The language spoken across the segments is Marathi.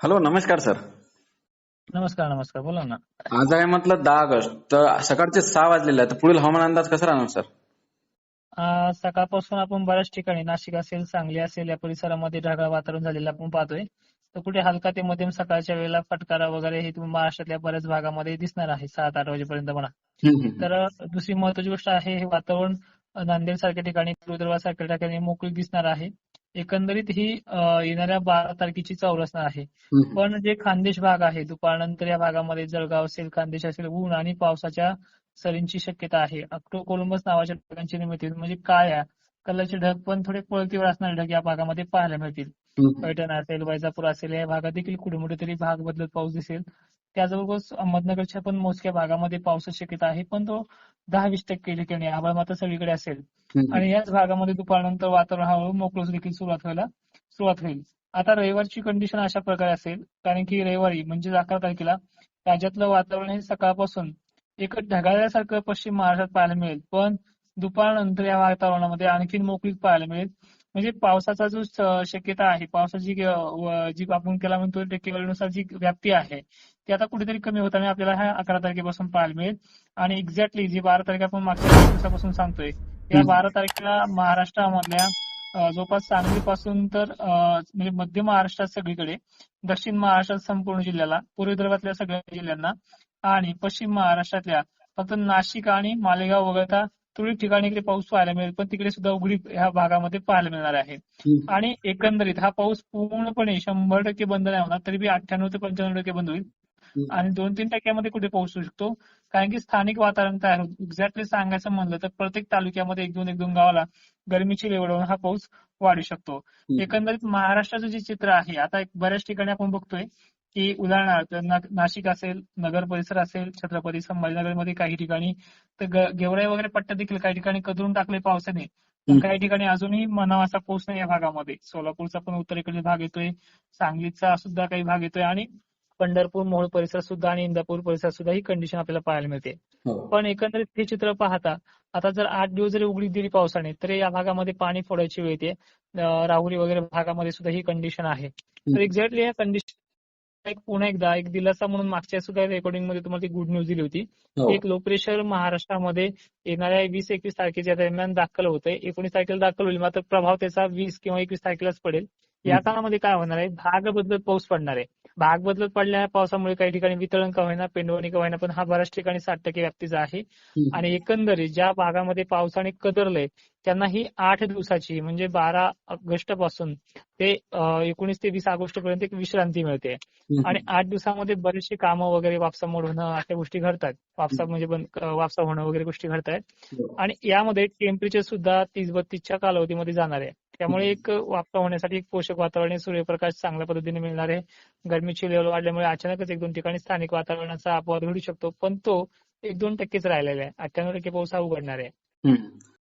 हॅलो नमस्कार सर. नमस्कार नमस्कार. बोला ना. आज आहे म्हटलं दहा ऑगस्ट. तर सकाळचे सहा वाजलेले आहेत. तर पुढील हवामान अंदाज कसा राहणार सर? सकाळपासून आपण बऱ्याच ठिकाणी नाशिक असेल सांगली असेल या परिसरामध्ये ढगाळ वातावरण झालेलं आपण पाहतोय. तर कुठे हलका ते मध्यम सकाळच्या वेळेला फटकारा वगैरे हे तुम्ही महाराष्ट्रातल्या बऱ्याच भागामध्ये दिसणार आहे. सात आठ वाजेपर्यंत म्हणा. तर दुसरी महत्वाची गोष्ट आहे हे वातावरण नांदेड सारख्या ठिकाणी सारख्या ठिकाणी मोकळी दिसणार आहे. एकंदरीत ही येणाऱ्या बारा तारखेची चौर असणार आहे. पण जे खानदेश भाग आहे दुपारनंतर या भागामध्ये जळगाव असेल खानदेश असेल ऊन आणि पावसाच्या सरींची शक्यता आहे अक्टो कोलंबस नावाच्या ढगांची निर्मिती. म्हणजे काळ्या कलरचे ढग पण थोडे पळतीवर असणारे ढग या भागामध्ये पाहायला मिळतील. पैठण असेल वैजापूर असेल या भागात देखील कुठे कुठे तरी भाग बदलत पाऊस दिसेल त्याचबरोबर अहमदनगरच्या पण मोजक्या भागामध्ये पावसाची शक्यता आहे पण तो दहा वीस टक्के ठिकाणी आभाळ मात्र सगळीकडे असेल. आणि याच भागामध्ये दुपारनंतर वातावरण हळूहळू मोकळं देखील सुरुवात व्हायला सुरुवात होईल. आता रविवारची कंडिशन अशा प्रकारे असेल कारण की रविवारी म्हणजे अकरा तारखेला राज्यातलं वातावरण हे सकाळपासून एक ढगाळल्यासारखं पश्चिम महाराष्ट्रात पाहायला मिळेल. पण दुपारनंतर या वातावरणामध्ये आणखीन मोकळीक पाहायला मिळेल. म्हणजे पावसाचा जो शक्यता आहे पावसाची जी आपण त्याला म्हणतो टक्केवारीनुसार जी व्याप्ती आहे ती आता कुठेतरी कमी होताना आपल्याला ह्या अकरा तारखेपासून पाहायला मिळेल आणि एक्झॅक्टली जी बारा तारीख आपण मागच्या दिवसापासून सांगतोय या. बारा तारखेला महाराष्ट्रामधल्या जवळपास सांगलीपासून तर अं, म्हणजे मध्य महाराष्ट्रात सगळीकडे दक्षिण महाराष्ट्रात संपूर्ण जिल्ह्याला पूर्व विदर्भातल्या सगळ्या जिल्ह्यांना आणि पश्चिम महाराष्ट्रातल्या फक्त नाशिक आणि मालेगाव वगळता तुरळक ठिकाणी इकडे पाऊस पाहायला मिळेल पण तिकडे सुद्धा उघडी ह्या भागामध्ये पाहायला मिळणार आहे. आणि एकंदरीत हा पाऊस पूर्णपणे शंभर टक्के बंद नाही होणार तरी बी अठ्ठ्याण्णव ते पंच्याण्णव टक्के बंद होईल. आणि दोन तीन टक्क्यामध्ये कुठे पोहोचू शकतो? कारण की स्थानिक वातावरण तयार होतं एक्झॅक्टली सांगायचं म्हणलं तर प्रत्येक तालुक्यामध्ये एक दोन एक दोन गावाला गरमीची लेवल हा पाऊस वाढू शकतो. एकंदरीत महाराष्ट्राचं जे चित्र आहे आता एक बऱ्याच ठिकाणी आपण बघतोय की उदाहरणार्थ नाशिक असेल नगर परिसर असेल छत्रपती संभाजीनगरमध्ये काही ठिकाणी तर गेवराई वगैरे पट्ट्या देखील काही ठिकाणी कदरून टाकले पावसाने. काही ठिकाणी अजूनही म्हणावा असा पाऊस नाही या भागामध्ये. सोलापूरचा पण उत्तरेकडील भाग येतोय सांगलीचा सुद्धा काही भाग येतोय आणि पंढरपूर मोहोळ परिसर सुद्धा आणि इंदापूर परिसर सुद्धा ही कंडिशन आपल्याला पाहायला मिळते. हो. पण एकंदरीत हे चित्र पाहता आता जर आठ दिवस जरी उघडी दिली पावसाने तर या भागामध्ये पाणी फोडायची वेळ येते. राहुरी वगैरे भागामध्ये सुद्धा ही कंडिशन आहे. तर एक्झॅक्टली या कंडिशन एक पुन्हा एकदा एक दिलासा म्हणून मागच्या सुद्धा रेकॉर्डिंगमध्ये तुम्हाला ती गुड न्यूज दिली होती. हो. एक लो प्रेशर महाराष्ट्रामध्ये येणाऱ्या वीस एकवीस तारखेच्या दरम्यान दाखल होतंय. एकोणीस तारखेला दाखल होईल मात्र प्रभाव त्याचा वीस किंवा एकवीस तारखेलाच पडेल. या. काळामध्ये काय होणार आहे भाग बदलत पाऊस पडणार आहे भाग बदलत पडल्या पावसामुळे काही ठिकाणी वितरण का होईना पेंडवणी का होईना पण हा बऱ्याच ठिकाणी साठ टक्के व्याप्तीचा आहे. आणि एकंदरीत ज्या भागामध्ये पावसाने कदरलंय त्यांना ही आठ दिवसाची म्हणजे बारा ऑगस्टपासून ते एकोणीस ते वीस ऑगस्ट पर्यंत एक विश्रांती मिळते. आणि आठ दिवसामध्ये बरेचसे कामं वगैरे वापसामोड होणं अशा गोष्टी घडतात वापसा म्हणजे वापसा होणं वगैरे गोष्टी घडतायत. आणि यामध्ये टेम्परेचर सुद्धा तीस बत्तीसच्या कालावधीमध्ये जाणार आहे त्यामुळे एक वापसा होण्यासाठी एक पोषक वातावरण सूर्यप्रकाश चांगल्या पद्धतीने मिळणार आहे. गरमीची लेवल वाढल्यामुळे अचानकच एक दोन ठिकाणी स्थानिक वातावरणाचा अपवाद घडू शकतो पण तो एक दोन टक्केच राहिलेला आहे. अठ्ठ्याण्णव टक्के पाऊस हा उघडणार आहे.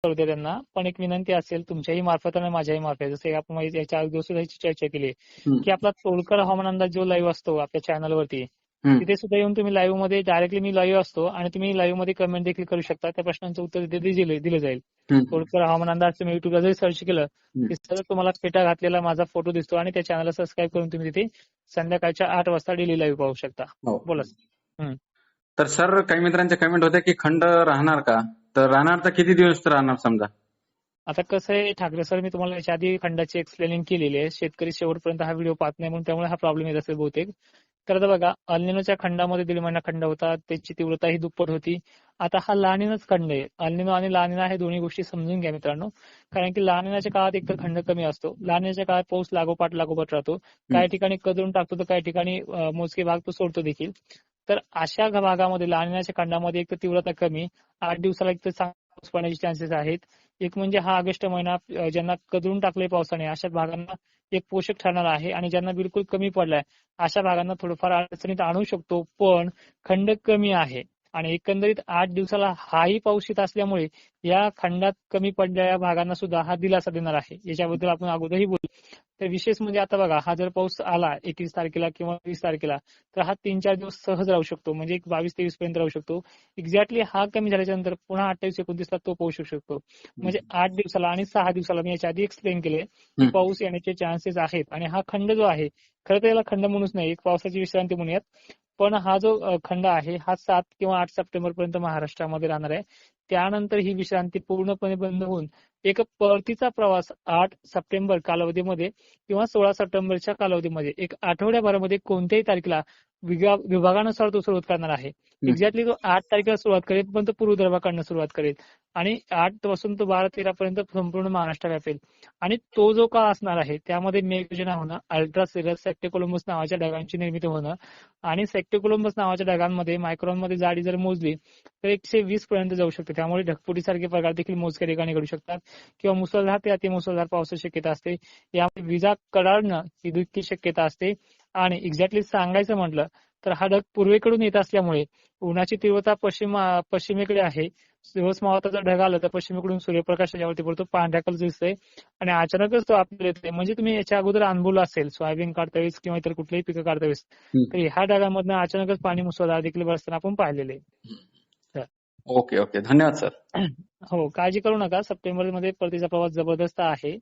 त्यांना. पण एक विनंती असेल तुमच्याही मार्फत आणि माझ्याही मार्फत जसं आपण याच्या अगोदर चर्चा केली. की आपला तोडकर हवामान अंदाज जो लाईव्ह असतो आपल्या चॅनलवरती. तिथे सुद्धा येऊन तुम्ही लाईव्हमध्ये डायरेक्टली मी लाईव्ह असतो आणि तुम्ही लाईव्हमध्ये कमेंट देखील करू शकता. त्या प्रश्नांचं उत्तर दिले दिलं जाईल. तोडकर हवामान अंदाज तुम्ही युट्यूबला जरी सर्च केलं. की सरळ तुम्हाला फेटा घातलेला माझा फोटो दिसतो आणि त्या चॅनलला सबस्क्राईब करून तुम्ही तिथे संध्याकाळच्या आठ वाजता डेली लाईव्ह पाहू शकता. हो. बोला तर सर काही मित्रांचे कमेंट होते की खंड राहणार का? तर राहणार तर किती दिवस राहणार समजा? आता कसं आहे ठाकरे सर मी तुम्हाला याच्या आधी खंडाची एक्सप्लेनिंग केलेली आहे. शेतकरी शेवटपर्यंत हा व्हिडिओ पाहत नाही म्हणून त्यामुळे हा प्रॉब्लेम येत असेल बहुतेक. तर आता बघा अल्निनोच्या खंडामध्ये दीड महिना खंड होता त्याची तीव्रता ही दुप्पट होती. आता हा लानिनच खंड आहे. अल्निनो आणि लानिना हे दोन्ही गोष्टी समजून घ्या मित्रांनो. कारण की लानिनाच्या काळात एकतर खंड कमी असतो. लानिनाच्या काळात पाऊस लागोपाठ लागोपाठ राहतो. काही ठिकाणी कदरून टाकतो तर काही ठिकाणी मोजके भाग तो सोडतो देखील. तर अशा भागामध्ये लानिनाच्या खंडामध्ये एक तर तीव्रता कमी आठ दिवसाला एक तर पाऊस पडण्याचे चान्सेस आहेत. एक म्हणजे हा ऑगस्ट महिना ज्यांना कदरून टाकले पावसाने अशा भागांना एक पोषक ठरणार आहे आणि ज्यांना बिलकुल कमी पडलाय अशा भागांना थोडंफार अडचणीत आणू शकतो पण खंड कमी आहे. आणि एकंदरीत आठ दिवसाला हाही पाऊस येत असल्यामुळे या खंडात कमी पडलेल्या भागांना सुद्धा हा दिलासा देणार आहे. याच्याबद्दल आपण अगोदरही बोलू तर विशेष म्हणजे आता बघा हा जर पाऊस आला एकवीस तारखेला किंवा वीस तारखेला तर हा तीन चार दिवस सहज राहू शकतो. म्हणजे एक बावीस तेवीस पर्यंत राहू शकतो. एक्झॅक्टली हा कमी झाल्याच्यानंतर पुन्हा अठ्ठावीस एकोणतीसला तो पाऊस येऊ शकतो. म्हणजे आठ दिवसाला आणि सहा दिवसाला मी याच्या आधी एक्सप्लेन केले. की. पाऊस येण्याचे चान्सेस आहेत. आणि हा खंड जो आहे खरं तर याला खंड म्हणूच नाही एक पावसाची विश्रांती म्हणूयात. पण हा जो खंड आहे हा सात किंवा आठ सप्टेंबर पर्यंत महाराष्ट्रामध्ये राहणार आहे. त्यानंतर ही विश्रांती पूर्णपणे बंद होऊन एक परतीचा प्रवास आठ सप्टेंबर कालावधीमध्ये किंवा सोळा सप्टेंबरच्या कालावधीमध्ये. एक आठवड्याभरामध्ये कोणत्याही तारखेला विभागानुसार तो सुरुवात करणार आहे. एक्झॅक्टली तो आठ तारखेला सुरुवात करेल पण तो पूर्व विदर्भाकडनं सुरुवात करेल. आणि आठपासून तो बारा तेरा पर्यंत संपूर्ण महाराष्ट्र व्यापेल. आणि तो जो काळ असणार आहे त्यामध्ये मेघयोजना होणं अल्ट्रा सिरस सेक्टेकोलंबस नावाच्या ढगांची निर्मिती होणं आणि सेक्टेकोलंबस नावाच्या ढगांमध्ये मायक्रॉनमध्ये जाडी जर मोजली तर एकशे वीस पर्यंत जाऊ शकते. त्यामुळे ढगफुटीसारखे प्रकार देखील मोजक्या ठिकाणी घडू शकतात. किंवा मुसळधार ते अतिमुसळधार पावसाची शक्यता असते. यामध्ये विजा कडाडणं ही देखील शक्यता असते. आणि एक्झॅक्टली सांगायचं म्हटलं तर हा ढग पूर्वेकडून येत असल्यामुळे उन्हाची तीव्रता पश्चिम पश्चिमेकडे आहे. दिवस मावळता ढग आला तर पश्चिमेकडून सूर्यप्रकाश याच्यावरती पडतो पांढऱ्या कलर दिसतोय. आणि अचानकच तो आपल्याला येतोय. म्हणजे तुम्ही याच्या अगोदर अनुभवलं असेल सोयाबीन काढता वेळेस किंवा इतर कुठल्याही पिकं काढता वेळेस. तर ह्या ढगांमधनं अचानकच पाणी मुसळधार देखील बरसताना आपण पाहिलेले ओके ओके. धन्यवाद सर. हो काळजी करू नका. सप्टेंबरमध्ये परतीचा प्रवास जबरदस्त आहे.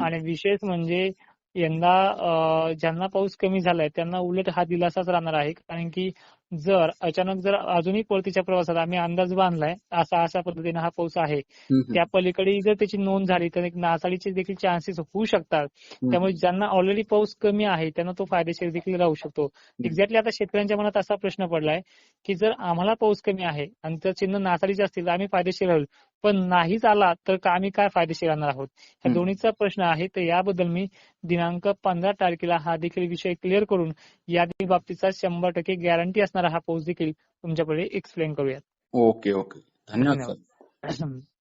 आणि विशेष म्हणजे यंदा ज्यांना पाऊस कमी झालाय त्यांना उलट हा दिलासाच राहणार आहे. कारण की जर अचानक जर अजूनही परतीच्या प्रवासात आम्ही अंदाज बांधलाय असा अशा पद्धतीने हा पाऊस आहे. त्या पलीकडे जर त्याची नोंद झाली तर एक नासाडीचे देखील चान्सेस होऊ शकतात. त्यामुळे ज्यांना ऑलरेडी पाऊस कमी आहे त्यांना तो फायदेशीर देखील राहू शकतो. एक्झॅक्टली आता शेतकऱ्यांच्या मनात असा प्रश्न पडलाय की जर आम्हाला पाऊस कमी आहे आणि तर चिन्ह नासाडीचे असतील तर आम्ही फायदेशीर राहू. पण नाहीच आला तर आम्ही काय फायदेशीर राहणार आहोत? ह्या. दोन्हीचा प्रश्न आहे तर याबद्दल मी दिनांक पंधरा तारखेला हा देखील विषय क्लिअर करून या बाबतीचा शंभर टक्के गॅरंटी असणारा हा पाऊस देखील तुमच्याकडे एक्सप्लेन करूयात. ओके ओके धन्यवाद सर. धन्यवाद